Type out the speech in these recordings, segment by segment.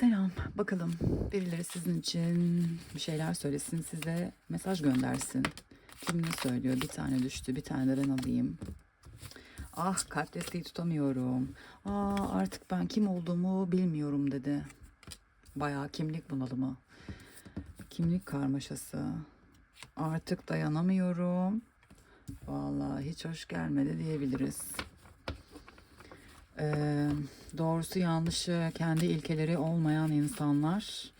Selam. Bakalım birileri sizin için bir şeyler söylesin, size mesaj göndersin. Kim ne söylüyor? Bir tane düştü, bir tane de ben alayım. Ah kalp desteği tutamıyorum. Aa artık ben kim olduğumu bilmiyorum dedi. Bayağı kimlik bunalımı. Kimlik karmaşası. Artık dayanamıyorum. Vallahi hiç hoş gelmedi diyebiliriz. Ee, doğrusu yanlışı kendi ilkeleri olmayan insanlar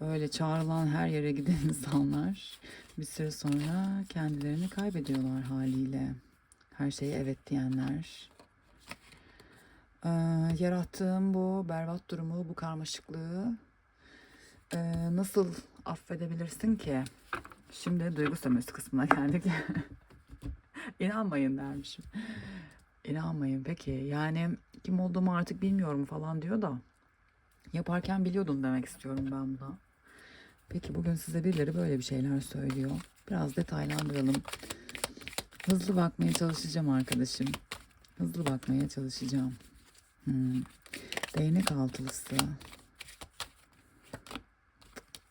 öyle çağrılan her yere giden insanlar bir süre sonra kendilerini kaybediyorlar haliyle. Her şeye evet diyenler. Ee, yarattığım bu berbat durumu, bu karmaşıklığı e, nasıl affedebilirsin ki? Şimdi duygu sömürüsü kısmına geldik. İnanmayın dermişim. İnanmayın peki yani kim olduğumu artık bilmiyorum falan diyor da yaparken biliyordun demek istiyorum ben buna. Peki bugün size birileri böyle bir şeyler söylüyor. Biraz detaylandıralım. Hızlı bakmaya çalışacağım arkadaşım. Hızlı bakmaya çalışacağım. Hmm. Değnek altılısı.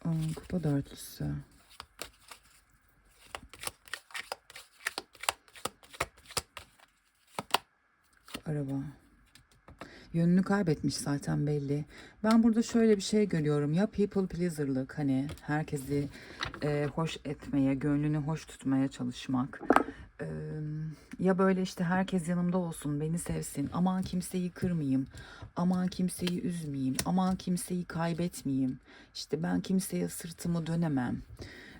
Aa, kupa dörtlüsü. Araba. Yönünü kaybetmiş zaten belli. Ben burada şöyle bir şey görüyorum. Ya people pleaser'lık hani herkesi e, hoş etmeye, gönlünü hoş tutmaya çalışmak. E, ya böyle işte herkes yanımda olsun, beni sevsin. Aman kimseyi kırmayayım. Aman kimseyi üzmeyeyim. Aman kimseyi kaybetmeyeyim. İşte ben kimseye sırtımı dönemem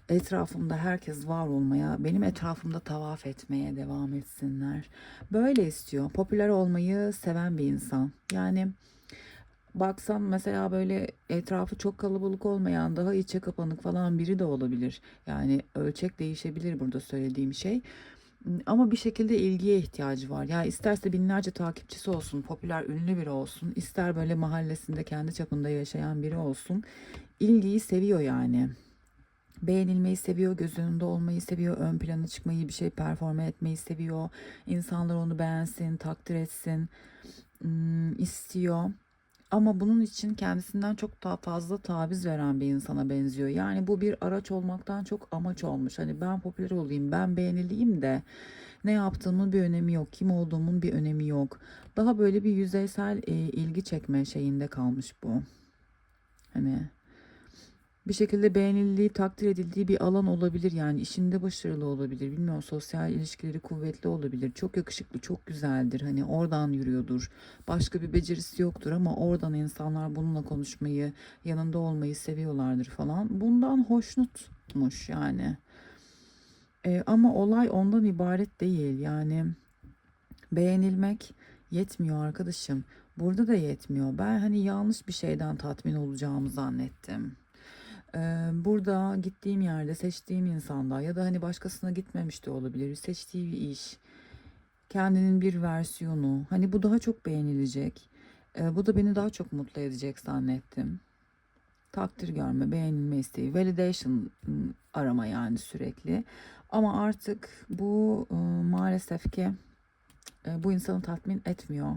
etrafımda herkes var olmaya, benim etrafımda tavaf etmeye devam etsinler. Böyle istiyor. Popüler olmayı seven bir insan. Yani baksam mesela böyle etrafı çok kalabalık olmayan, daha içe kapanık falan biri de olabilir. Yani ölçek değişebilir burada söylediğim şey. Ama bir şekilde ilgiye ihtiyacı var. Ya isterse binlerce takipçisi olsun, popüler, ünlü biri olsun, ister böyle mahallesinde kendi çapında yaşayan biri olsun. İlgiyi seviyor yani beğenilmeyi seviyor, göz önünde olmayı seviyor, ön plana çıkmayı, bir şey performe etmeyi seviyor. İnsanlar onu beğensin, takdir etsin istiyor. Ama bunun için kendisinden çok daha fazla taviz veren bir insana benziyor. Yani bu bir araç olmaktan çok amaç olmuş. Hani ben popüler olayım, ben beğenileyim de ne yaptığımın bir önemi yok, kim olduğumun bir önemi yok. Daha böyle bir yüzeysel e, ilgi çekme şeyinde kalmış bu. Hani bir şekilde beğenildiği, takdir edildiği bir alan olabilir. Yani işinde başarılı olabilir. Bilmiyorum sosyal ilişkileri kuvvetli olabilir. Çok yakışıklı, çok güzeldir. Hani oradan yürüyordur. Başka bir becerisi yoktur ama oradan insanlar bununla konuşmayı, yanında olmayı seviyorlardır falan. Bundan hoşnutmuş yani. E, ama olay ondan ibaret değil. Yani beğenilmek yetmiyor arkadaşım. Burada da yetmiyor. Ben hani yanlış bir şeyden tatmin olacağımı zannettim. Burada gittiğim yerde seçtiğim insanda ya da hani başkasına gitmemiş de olabilir. Seçtiği bir iş, kendinin bir versiyonu. Hani bu daha çok beğenilecek. Bu da beni daha çok mutlu edecek zannettim. Takdir görme, beğenilme isteği, validation arama yani sürekli. Ama artık bu maalesef ki bu insanı tatmin etmiyor.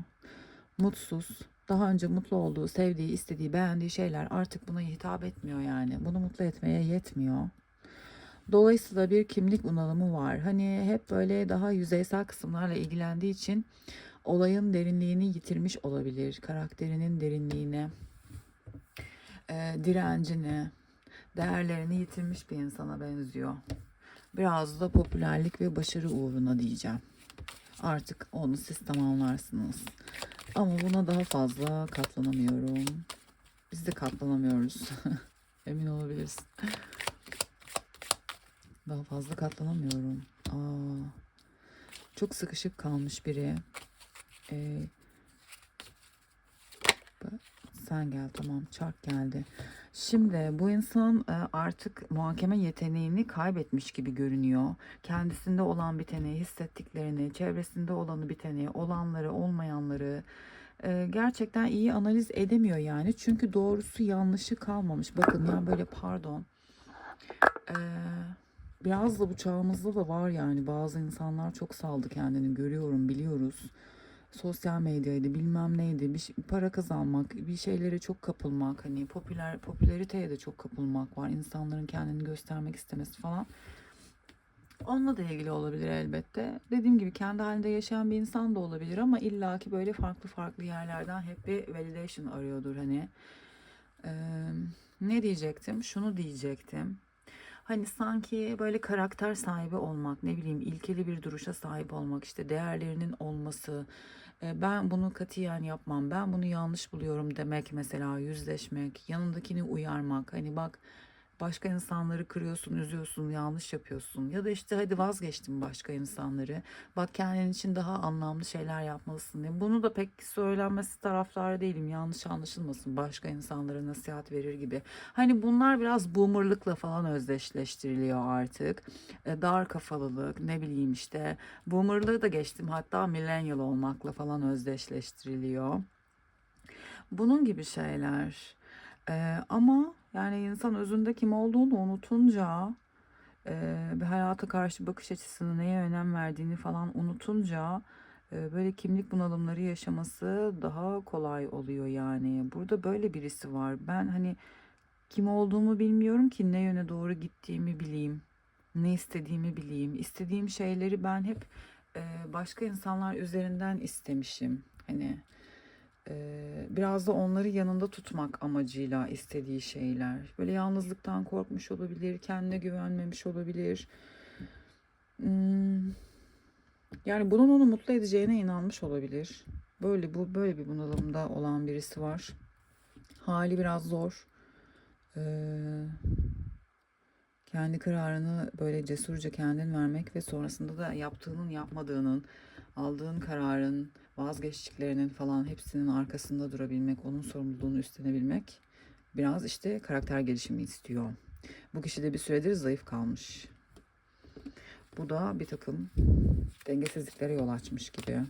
Mutsuz, daha önce mutlu olduğu, sevdiği, istediği, beğendiği şeyler artık buna hitap etmiyor yani. Bunu mutlu etmeye yetmiyor. Dolayısıyla bir kimlik bunalımı var. Hani hep böyle daha yüzeysel kısımlarla ilgilendiği için olayın derinliğini yitirmiş olabilir. Karakterinin derinliğini, e, direncini, değerlerini yitirmiş bir insana benziyor. Biraz da popülerlik ve başarı uğruna diyeceğim. Artık onu siz tamamlarsınız. Ama buna daha fazla katlanamıyorum. Biz de katlanamıyoruz. Emin olabilirsin. Daha fazla katlanamıyorum. Aa, çok sıkışık kalmış biri. Ee, sen gel tamam çark geldi. Şimdi bu insan e, artık muhakeme yeteneğini kaybetmiş gibi görünüyor. Kendisinde olan biteni, hissettiklerini, çevresinde olanı biteni, olanları, olmayanları e, gerçekten iyi analiz edemiyor yani. Çünkü doğrusu yanlışı kalmamış. Bakın ya böyle pardon. E, biraz da bu çağımızda da var yani bazı insanlar çok saldı kendini görüyorum biliyoruz. Sosyal medyaydı bilmem neydi. Bir şey- para kazanmak bir şeylere çok kapılmak hani popüler popülariteye de çok kapılmak var. İnsanların kendini göstermek istemesi falan. Onunla da ilgili olabilir elbette. Dediğim gibi kendi halinde yaşayan bir insan da olabilir ama illaki böyle farklı farklı yerlerden hep bir validation arıyordur hani. Eee, ne diyecektim? Şunu diyecektim Hani sanki böyle karakter sahibi olmak, ne bileyim ilkeli bir duruşa sahip olmak, işte değerlerinin olması. e, Ben bunu katiyen yapmam, ben bunu yanlış buluyorum demek mesela yüzleşmek, yanındakini uyarmak. Hani bak başka insanları kırıyorsun, üzüyorsun, yanlış yapıyorsun. Ya da işte hadi vazgeçtim başka insanları. Bak kendin için daha anlamlı şeyler yapmalısın diye. Bunu da pek söylenmesi taraftarı değilim. Yanlış anlaşılmasın. Başka insanlara nasihat verir gibi. Hani bunlar biraz boomerlıkla falan özdeşleştiriliyor artık. E, dar kafalılık, ne bileyim işte. Boomerlığı da geçtim. Hatta millennial olmakla falan özdeşleştiriliyor. Bunun gibi şeyler. E, ama yani insan özünde kim olduğunu unutunca e, bir hayata karşı bakış açısını neye önem verdiğini falan unutunca e, böyle kimlik bunalımları yaşaması daha kolay oluyor yani. Burada böyle birisi var. Ben hani kim olduğumu bilmiyorum ki ne yöne doğru gittiğimi bileyim. Ne istediğimi bileyim. İstediğim şeyleri ben hep e, başka insanlar üzerinden istemişim. Hani biraz da onları yanında tutmak amacıyla istediği şeyler. Böyle yalnızlıktan korkmuş olabilir, kendine güvenmemiş olabilir. Hmm, yani bunun onu mutlu edeceğine inanmış olabilir. Böyle bu böyle bir bunalımda olan birisi var. Hali biraz zor. Kendi kararını böyle cesurca kendin vermek ve sonrasında da yaptığının yapmadığının, aldığın kararın, vazgeçtiklerinin falan hepsinin arkasında durabilmek, onun sorumluluğunu üstlenebilmek biraz işte karakter gelişimi istiyor. Bu kişi de bir süredir zayıf kalmış. Bu da bir takım dengesizliklere yol açmış gibi.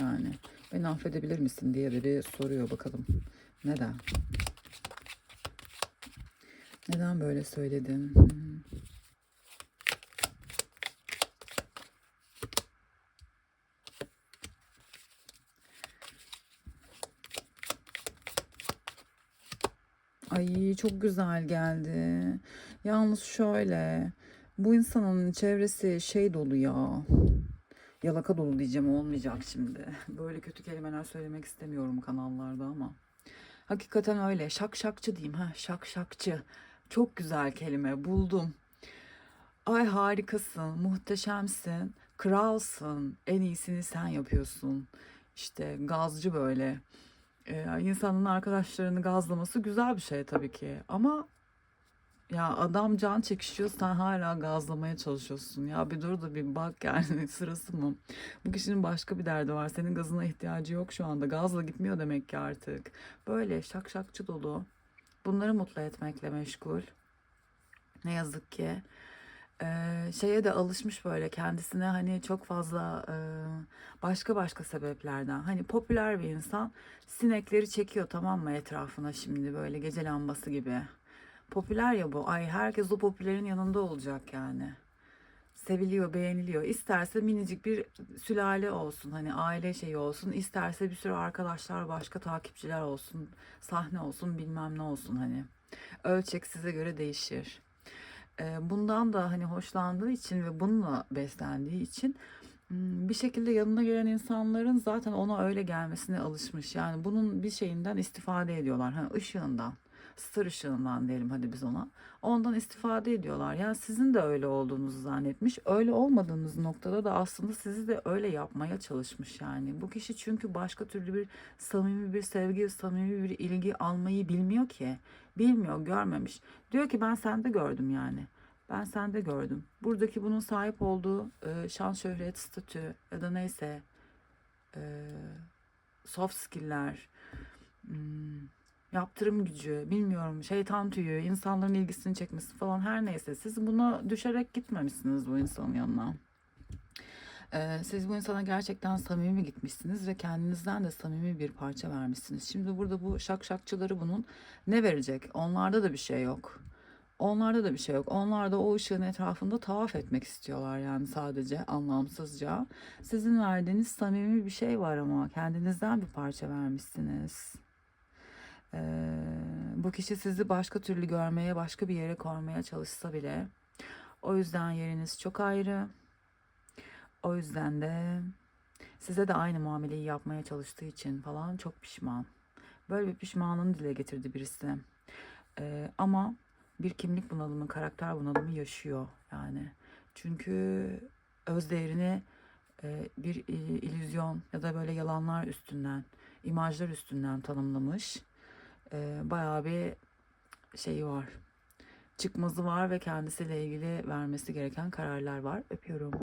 Yani beni affedebilir misin diye de bir soruyor bakalım. Neden? Neden böyle söyledin? Hmm. Ay çok güzel geldi. Yalnız şöyle bu insanın çevresi şey dolu ya. Yalaka dolu diyeceğim olmayacak şimdi. Böyle kötü kelimeler söylemek istemiyorum kanallarda ama. Hakikaten öyle. Şak şakçı diyeyim ha. Şak şakçı. Çok güzel kelime buldum. Ay harikasın, muhteşemsin, kralsın, en iyisini sen yapıyorsun. İşte gazcı böyle. Ee, insanın arkadaşlarını gazlaması güzel bir şey tabii ki. Ama ya adam can çekişiyor sen hala gazlamaya çalışıyorsun. Ya bir dur da bir bak yani sırası mı? Bu kişinin başka bir derdi var. Senin gazına ihtiyacı yok şu anda. Gazla gitmiyor demek ki artık. Böyle şakşakçı dolu. Bunları mutlu etmekle meşgul. Ne yazık ki. Ee, şeye de alışmış böyle kendisine hani çok fazla e, başka başka sebeplerden hani popüler bir insan sinekleri çekiyor tamam mı etrafına şimdi böyle gece lambası gibi. Popüler ya bu. Ay herkes o popülerin yanında olacak yani. Seviliyor, beğeniliyor. İsterse minicik bir sülale olsun. Hani aile şeyi olsun. İsterse bir sürü arkadaşlar, başka takipçiler olsun. Sahne olsun, bilmem ne olsun hani. Ölçek size göre değişir. Bundan da hani hoşlandığı için ve bununla beslendiği için bir şekilde yanına gelen insanların zaten ona öyle gelmesine alışmış. Yani bunun bir şeyinden istifade ediyorlar. Hani ışığından, sır ışığından diyelim hadi biz ona. Ondan istifade ediyorlar. Yani sizin de öyle olduğunuzu zannetmiş. Öyle olmadığınız noktada da aslında sizi de öyle yapmaya çalışmış yani. Bu kişi çünkü başka türlü bir samimi bir sevgi, samimi bir ilgi almayı bilmiyor ki. Bilmiyor, görmemiş. Diyor ki ben sende gördüm yani. Ben sende gördüm. Buradaki bunun sahip olduğu e, şan, şöhret, statü ya da neyse e, soft skill'ler, hmm, yaptırım gücü, bilmiyorum şeytan tüyü, insanların ilgisini çekmesi falan her neyse siz buna düşerek gitmemişsiniz bu insanın yanına. Ee, siz bu insana gerçekten samimi gitmişsiniz ve kendinizden de samimi bir parça vermişsiniz. Şimdi burada bu şakşakçıları bunun ne verecek? Onlarda da bir şey yok. Onlarda da bir şey yok. Onlar da o ışığın etrafında tavaf etmek istiyorlar yani sadece anlamsızca. Sizin verdiğiniz samimi bir şey var ama kendinizden bir parça vermişsiniz. Ee, bu kişi sizi başka türlü görmeye, başka bir yere koymaya çalışsa bile o yüzden yeriniz çok ayrı. O yüzden de size de aynı muameleyi yapmaya çalıştığı için falan çok pişman. Böyle bir pişmanlığını dile getirdi birisi. Ee, ama bir kimlik bunalımı, karakter bunalımı yaşıyor yani. Çünkü öz değerini e, bir i- illüzyon ya da böyle yalanlar üstünden, imajlar üstünden tanımlamış. Ee, bayağı bir şeyi var. Çıkmazı var ve kendisiyle ilgili vermesi gereken kararlar var. Öpüyorum.